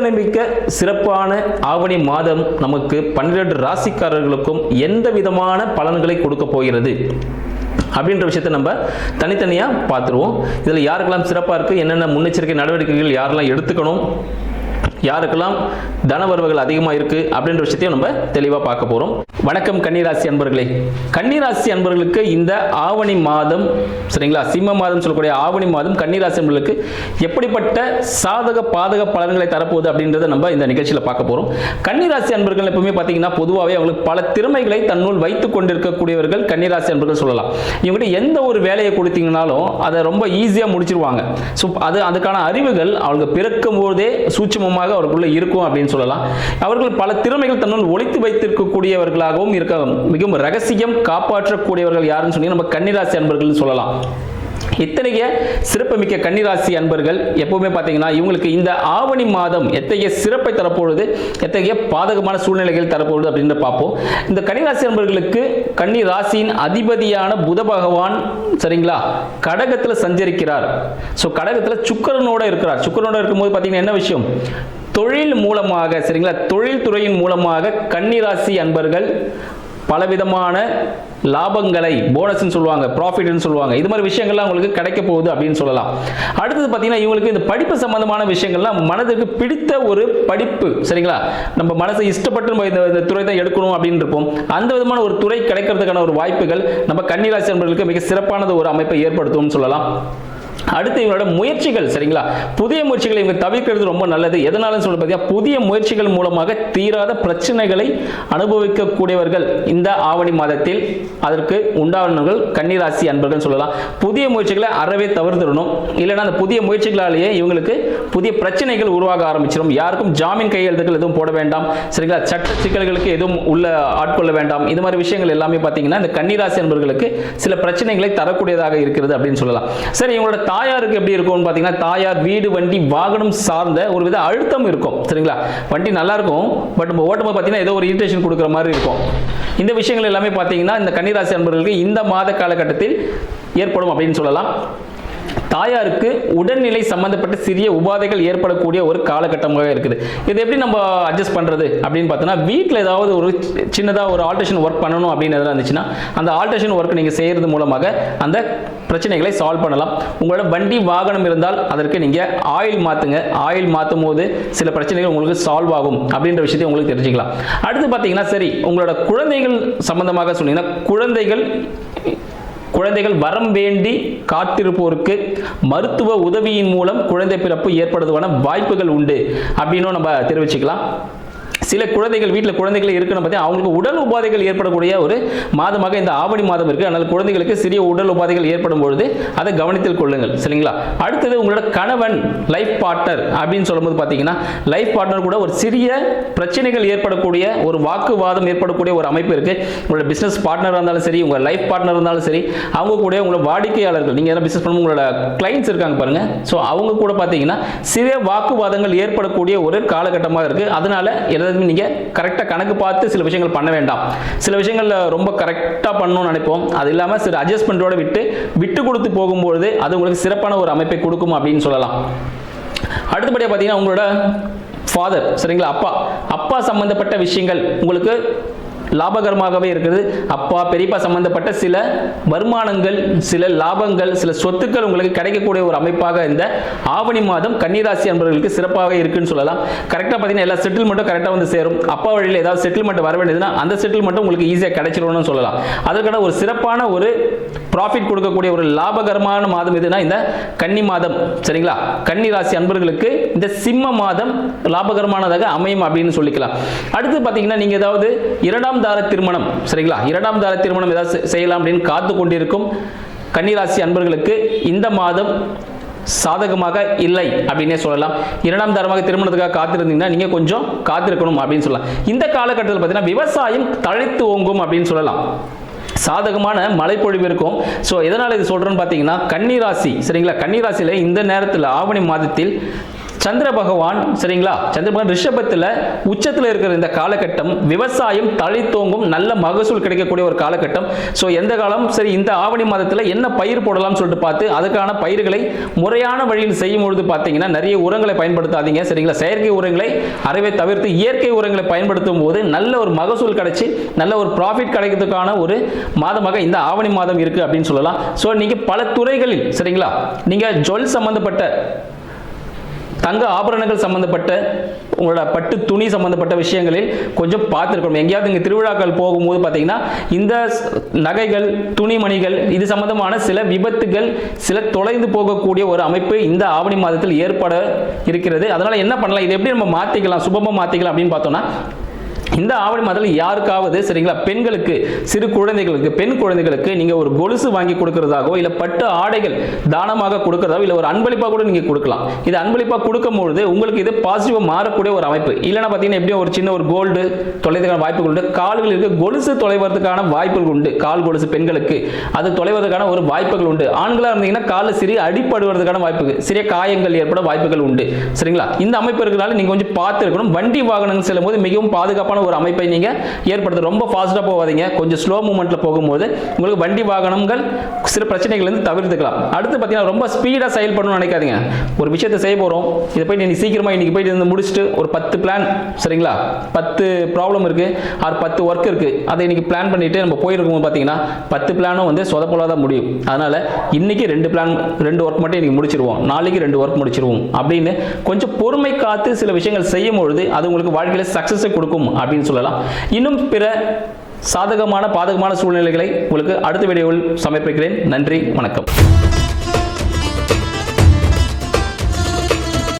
இத்தனை மிக்க சிறப்பான ஆவணி மாதம் நமக்கு பன்னிரண்டு ராசிக்காரர்களுக்கும் எந்த விதமான பலன்களை கொடுக்க போகிறது? அப்படின்ற விஷயத்தை நம்ம தனித்தனியாக பார்த்துருவோம். இதில் யாருக்கெல்லாம் சிறப்பாக இருக்குது என்னென்ன முன்னெச்சரிக்கை நடவடிக்கைகள் யாரெல்லாம் எடுத்துக்கணும்? யாருக்கெல்லாம் தன வரவுகள் அதிகமாக இருக்குது அப்படின்ற விஷயத்தையும் நம்ம தெளிவாக பார்க்க போகிறோம் வணக்கம் கன்னிராசி அன்பர்களே. கன்னிராசி அன்பர்களுக்கு இந்த ஆவணி மாதம் சரிங்களா? சிம்ம மாதம் சொல்லக்கூடிய ஆவணி மாதம் கன்னிராசி அன்பர்களுக்கு எப்படிப்பட்ட சாதக பாதக பலன்களை தரப்போகுது அப்படின்றத நம்ம இந்த நிகழ்ச்சியில் பார்க்க போகிறோம் கன்னிராசி அன்பர்கள் எப்பவுமே பார்த்தீங்கன்னா பொதுவாகவே அவங்களுக்கு பல திறமைகளை தன்னுள் வைத்துக் கொண்டிருக்கக்கூடியவர்கள் கன்னிராசி அன்பர்கள் சொல்லலாம். இவங்ககிட்ட எந்த ஒரு வேலையை கொடுத்தீங்கனாலும் அதை ரொம்ப ஈஸியாக முடிச்சிருவாங்க. ஸோ அது அதுக்கான அறிவுகள் அவங்க பிறக்கும் போதே சூட்சமமாக அவர்களுக்குள்ள இருக்கும் அப்படின்னு சொல்லலாம். அவர்கள் பல திறமைகள் தன்னுள் ஒழித்து வைத்திருக்கக்கூடியவர்களாகவும் இருக்க மிகவும் ரகசியம் காப்பாற்றக்கூடியவர்கள் யாருன்னு சொல்லி நம்ம கன்னிராசி அன்பர்கள்னு சொல்லலாம். இத்தனைய சிறப்புமிக்க கன்னிராசி அன்பர்கள் எப்பவுமே பார்த்தீங்கன்னா இவங்களுக்கு இந்த ஆவணி மாதம் எத்தகைய சிறப்பை தரப்போகுது எத்தகைய பாதகமான சூழ்நிலைகள் தரப்போகுது அப்படின்னு பார்ப்போம். இந்த கன்னிராசி அன்பர்களுக்கு கன்னி ராசியின் அதிபதியான புத பகவான் சரிங்களா கடகத்தில் சஞ்சரிக்கிறார். ஸோ கடகத்தில் சுக்கரனோட இருக்கிறார். சுக்கரனோட இருக்கும்போது பார்த்தீங்கன்னா என்ன விஷயம்? தொழில் மூலமாக சரிங்களா? தொழில் துறையின் மூலமாக கன்னிராசி அன்பர்கள் பலவிதமான லாபங்களை போனஸ்ன்னு சொல்லுவாங்க ப்ராஃபிட்னு சொல்லுவாங்க. இது மாதிரி விஷயங்கள்லாம் உங்களுக்கு கிடைக்க போகுது அப்படின்னு சொல்லலாம். அடுத்தது பார்த்தீங்கன்னா இவங்களுக்கு இந்த படிப்பு சம்பந்தமான விஷயங்கள்லாம் மனதுக்கு பிடித்த ஒரு படிப்பு சரிங்களா? நம்ம மனசை இஷ்டப்பட்டு நம்ம இந்த துறை தான் எடுக்கணும் அப்படின்னு இருப்போம். அந்த விதமான ஒரு துறை கிடைக்கிறதுக்கான ஒரு வாய்ப்புகள் நம்ம கன்னிராசி அன்பர்களுக்கு மிக சிறப்பானது ஒரு அமைப்பை ஏற்படுத்தும்னு சொல்லலாம். அடுத்து இவங்களோட முயற்சிகள் சரிங்களா? புதிய முயற்சிகளை இவங்க தவிர்க்கிறது ரொம்ப நல்லது. எதனாலும் சொல்ல பார்த்தீங்கன்னா புதிய முயற்சிகள் மூலமாக தீராத பிரச்சனைகளை அனுபவிக்கக்கூடியவர்கள் இந்த ஆவணி மாதத்தில் அதற்கு உண்டானவர்கள் கன்னிராசி அன்பர்கள் சொல்லலாம். புதிய முயற்சிகளை அறவே தவிர்த்துடணும். இல்லைன்னா அந்த புதிய முயற்சிகளாலேயே இவங்களுக்கு புதிய பிரச்சனைகள் உருவாக ஆரம்பிச்சிடும். யாருக்கும் ஜாமீன் கையெழுத்துக்கள் எதுவும் போட வேண்டாம். சரிங்களா? சட்ட சிக்கல்களுக்கு எதுவும் உள்ள ஆட்கொள்ள வேண்டாம். இது மாதிரி விஷயங்கள் எல்லாமே பார்த்தீங்கன்னா இந்த கன்னிராசி அன்பர்களுக்கு சில பிரச்சனைகளை தரக்கூடியதாக இருக்கிறது அப்படின்னு சொல்லலாம். சரி இவங்களோட தாயாருக்கு எப்படி இருக்கும்னு பார்த்தீங்கன்னா தாயார் வீடு வண்டி வாகனம் சார்ந்த ஒரு வித அழுத்தம் இருக்கும். சரிங்களா? வண்டி நல்லா இருக்கும் பட் நம்ம ஓட்டும்போது பார்த்தீங்கன்னா ஏதோ ஒரு இரிட்டேஷன் கொடுக்குற மாதிரி இருக்கும். இந்த விஷயங்கள் எல்லாமே பார்த்தீங்கன்னா இந்த கன்னிராசி அன்பர்களுக்கு இந்த மாத காலகட்டத்தில் ஏற்படும் அப்படின்னு சொல்லலாம். தாயாருக்கு உடல்நிலை சம்பந்தப்பட்ட சிறிய உபாதைகள் ஏற்படக்கூடிய ஒரு காலகட்டமாக இருக்குது. இது எப்படி நம்ம அட்ஜஸ்ட் பண்ணுறது அப்படின்னு பார்த்தோன்னா வீட்டில் ஏதாவது ஒரு சின்னதாக ஒரு ஆல்ட்ரேஷன் ஒர்க் பண்ணணும் அப்படின்னு எதாவது இருந்துச்சுன்னா அந்த ஆல்ட்ரேஷன் ஒர்க் நீங்கள் செய்கிறது மூலமாக அந்த பிரச்சனைகளை சால்வ் பண்ணலாம். உங்களோட வண்டி வாகனம் இருந்தால் அதற்கு நீங்கள் ஆயில் மாற்றுங்க ஆயில் மாற்றும் போது சில பிரச்சனைகள் உங்களுக்கு சால்வ் ஆகும் அப்படின்ற விஷயத்தை உங்களுக்கு தெரிஞ்சுக்கலாம். அடுத்து பார்த்தீங்கன்னா சரி உங்களோட குழந்தைகள் சம்பந்தமாக சொன்னீங்கன்னா குழந்தைகள் குழந்தைகள் வரம் வேண்டி காத்திருப்போருக்கு மருத்துவ உதவியின் மூலம் குழந்தை பிறப்பு ஏற்படுவதற்கான வாய்ப்புகள் உண்டு. அப்படின்னும் நம்ம தெரிவிச்சுக்கலாம். சில குழந்தைகள் வீட்டில் குழந்தைகள் இருக்கணும் பார்த்தீங்கன்னா அவங்களுக்கு உடல் உபாதைகள் ஏற்படக்கூடிய ஒரு மாதமாக இந்த ஆவணி மாதம் இருக்குது அதனால் குழந்தைகளுக்கு சிறிய உடல் உபாதைகள் ஏற்படும் பொழுது அதை கவனத்தில் கொள்ளுங்கள். சரிங்களா? அடுத்தது உங்களோட கணவன் லைஃப் பார்ட்னர் அப்படின்னு சொல்லும்போது பார்த்தீங்கன்னா லைஃப் பார்ட்னர் கூட ஒரு சிறிய பிரச்சனைகள் ஏற்படக்கூடிய ஒரு வாக்குவாதம் ஏற்படக்கூடிய ஒரு அமைப்பு இருக்குது உங்களோட பிஸ்னஸ் பார்ட்னராக இருந்தாலும் சரி உங்கள் லைஃப் பார்ட்னர் இருந்தாலும் சரி அவங்க கூட உங்களோட வாடிக்கையாளர்கள் நீங்கள் எதாவது பிஸ்னஸ் பண்ணும்போது உங்களோட கிளைண்ட்ஸ் இருக்காங்க பாருங்கள் ஸோ அவங்க கூட பார்த்தீங்கன்னா சிறிய வாக்குவாதங்கள் ஏற்படக்கூடிய ஒரு காலகட்டமாக இருக்குது அதனால எல்லாத்தையுமே நீங்கள் கரெக்டாக கணக்கு பார்த்து சில விஷயங்கள் பண்ண வேண்டாம். சில விஷயங்கள்ல ரொம்ப கரெக்டாக பண்ணணும்னு நினைப்போம். அது இல்லாமல் சில அட்ஜஸ்ட்மெண்ட்டோட விட்டு விட்டு கொடுத்து போகும்பொழுது அது உங்களுக்கு சிறப்பான ஒரு அமைப்பை கொடுக்கும் அப்படின்னு சொல்லலாம். அடுத்தபடியாக பார்த்தீங்கன்னா உங்களோட ஃபாதர் சரிங்களா அப்பா. அப்பா சம்பந்தப்பட்ட விஷயங்கள் உங்களுக்கு லாபகரமாகவே இருக்குது. அப்பா பெரியப்பா சம்பந்தப்பட்ட சில வருமானங்கள் சில லாபங்கள் சில சொத்துக்கள் உங்களுக்கு கிடைக்கக்கூடிய ஒரு அமைப்பாக இந்த ஆவணி மாதம் கன்னிராசி அன்பர்களுக்கு சிறப்பாக இருக்குன்னு சொல்லலாம். கரெக்டாக பார்த்தீங்கன்னா எல்லா செட்டில்மெண்ட்டும் கரெக்டாக வந்து சேரும். அப்பா வழியில் ஏதாவது செட்டில்மெண்ட் வர வேண்டியதுன்னா அந்த செட்டில்மெண்ட்டும் உங்களுக்கு ஈஸியாக கிடைச்சிரும்னு சொல்லலாம். அதற்கான ஒரு சிறப்பான ஒரு ப்ராஃபிட் கொடுக்கக்கூடிய ஒரு லாபகரமான மாதம் எதுனா இந்த கன்னி மாதம். சரிங்களா? கன்னி ராசி அன்பர்களுக்கு இந்த சிம்ம மாதம் லாபகரமானதாக அமையும் அப்படின்னு சொல்லிக்கலாம். அடுத்து பார்த்தீங்கன்னா நீங்கள் ஏதாவது இரண்டாம் தார திருமணம் சரிங்களா? இரண்டாம் தார திருமணம் ஏதாவது செய்யலாம் அப்படின்னு காத்து கொண்டிருக்கும் கன்னிராசி அன்பர்களுக்கு இந்த மாதம் சாதகமாக இல்லை அப்படின்னே சொல்லலாம். இரண்டாம் தரமாக திருமணத்துக்காக காத்திருந்தீங்கன்னா நீங்க கொஞ்சம் காத்திருக்கணும் அப்படின்னு சொல்லலாம். இந்த காலகட்டத்தில் பார்த்தீங்கன்னா விவசாயம் தழைத்து ஓங்கும் அப்படின்னு சொல்லலாம். சாதகமான மழைப்பொழிவு இருக்கும். ஸோ எதனால் இது சொல்கிறேன்னு பார்த்தீங்கன்னா கன்னிராசி சரிங்களா? கன்னிராசியில் இந்த நேரத்தில் ஆவணி மாதத்தில் சந்திர பகவான் சரிங்களா? சந்திர பகவான் ரிஷபத்தில் உச்சத்தில் இருக்கிற இந்த காலகட்டம் விவசாயம் தழைத்தோங்கும் நல்ல மகசூல் கிடைக்கக்கூடிய ஒரு காலகட்டம். ஸோ எந்த காலம்? சரி இந்த ஆவணி மாதத்தில் என்ன பயிர் போடலாம்னு சொல்லிட்டு பார்த்து அதுக்கான பயிர்களை முறையான வழியில் செய்யும் பொழுது பார்த்தீங்கன்னா நிறைய உரங்களை பயன்படுத்தாதீங்க சரிங்களா? செயற்கை உரங்களை அறவே தவிர்த்து இயற்கை உரங்களை பயன்படுத்தும் போது நல்ல ஒரு மகசூல் கிடைச்சி நல்ல ஒரு ப்ராஃபிட் கிடைக்கிறதுக்கான ஒரு மாதமாக இந்த ஆவணி மாதம் இருக்குது அப்படின்னு சொல்லலாம். ஸோ நீங்கள் பல துறைகளில் சரிங்களா? நீங்கள் ஜுவல் சம்மந்தப்பட்ட தங்க ஆபரணங்கள் சம்பந்தப்பட்ட உங்களோட பட்டு துணி சம்பந்தப்பட்ட விஷயங்களில் கொஞ்சம் பார்த்துருக்கணும். எங்கேயாவது இங்கே திருவிழாக்கள் போகும்போது பார்த்தீங்கன்னா இந்த ஸ்- நகைகள் துணிமணிகள் இது சம்பந்தமான சில விபத்துகள் சில தொலைந்து போகக்கூடிய ஒரு அமைப்பு இந்த ஆவணி மாதத்தில் ஏற்பட இருக்கிறது. அதனால என்ன பண்ணலாம்? இதை எப்படி நம்ம மாற்றிக்கலாம் சுபமாக மாற்றிக்கலாம் அப்படின்னு பார்த்தோம்னா இந்த ஆவணி மாதத்தில் யாருக்காவது சரிங்களா பெண்களுக்கு சிறு குழந்தைகளுக்கு பெண் குழந்தைகளுக்கு நீங்க ஒரு கொலுசு வாங்கி கொடுக்கறதாகவோ இல்ல பட்டு ஆடைகள் தானமாக கொடுக்கறதாகவோ இல்ல ஒரு அன்பளிப்பா கூட நீங்க கொடுக்கலாம். இது அன்பளிப்பா கொடுக்கும் பொழுது உங்களுக்கு இது பாசிட்டிவா மாறக்கூடிய ஒரு அமைப்பு. இல்லைன்னா பார்த்தீங்கன்னா எப்படியும் ஒரு சின்ன ஒரு கோல்டு தொலைவதற்கான வாய்ப்புகள் உண்டு. கால்களுக்கு கொலுசு தொலைவதற்கான வாய்ப்புகள் உண்டு. கால் கொலுசு பெண்களுக்கு. அது தொலைவதற்கான ஒரு வாய்ப்புகள் உண்டு. ஆண்களா இருந்தீங்கன்னா காலில் சிறிய அடிப்படுவதற்கான வாய்ப்புகள் சிறிய காயங்கள் ஏற்பட வாய்ப்புகள் உண்டு. சரிங்களா? இந்த அமைப்பு இருக்கிறனால நீங்க கொஞ்சம் பார்த்து இருக்கணும் வண்டி வாகனங்கள் செல்லும் போது மிகவும் பாதுகாப்பு சிறப்பான ஒரு அமைப்பை நீங்கள் ஏற்படுத்த ரொம்ப ஃபாஸ்ட்டாக போகாதீங்க. கொஞ்சம் ஸ்லோ மூமெண்ட்டில் போகும்போது உங்களுக்கு வண்டி வாகனங்கள் சில பிரச்சனைகள்லேருந்து தவிர்த்துக்கலாம். அடுத்து பார்த்தீங்கன்னா ரொம்ப ஸ்பீடாக செயல்படணும்னு நினைக்காதீங்க. ஒரு விஷயத்தை செய்ய போகிறோம் இதை போய் நீங்கள் சீக்கிரமாக இன்றைக்கி போயிட்டு இருந்து முடிச்சுட்டு ஒரு பத்து பிளான் சரிங்களா? பத்து ப்ராப்ளம் இருக்குது ஆர் பத்து ஒர்க் இருக்குது அதை இன்றைக்கி பிளான் பண்ணிட்டு நம்ம போயிருக்கும் பார்த்தீங்கன்னா பத்து பிளானும் வந்து சொதப்பலாக தான் முடியும். அதனால் இன்றைக்கி ரெண்டு பிளான் ரெண்டு ஒர்க் மட்டும் இன்றைக்கி முடிச்சிருவோம். நாளைக்கு ரெண்டு ஒர்க் முடிச்சிருவோம். அப்படின்னு கொஞ்சம் பொறுமை காத்து சில விஷயங்கள் செய்யும் பொழுது அது உங்களுக்கு வாழ்க்கையில் சக்ஸஸை கொடுக்கும். அப்படின்னு சொல்லலாம். இன்னும் பிற சாதகமான பாதகமான சூழ்நிலைகளை உங்களுக்கு அடுத்த வீடியோவில் சமர்ப்பிக்கிறேன். நன்றி வணக்கம்.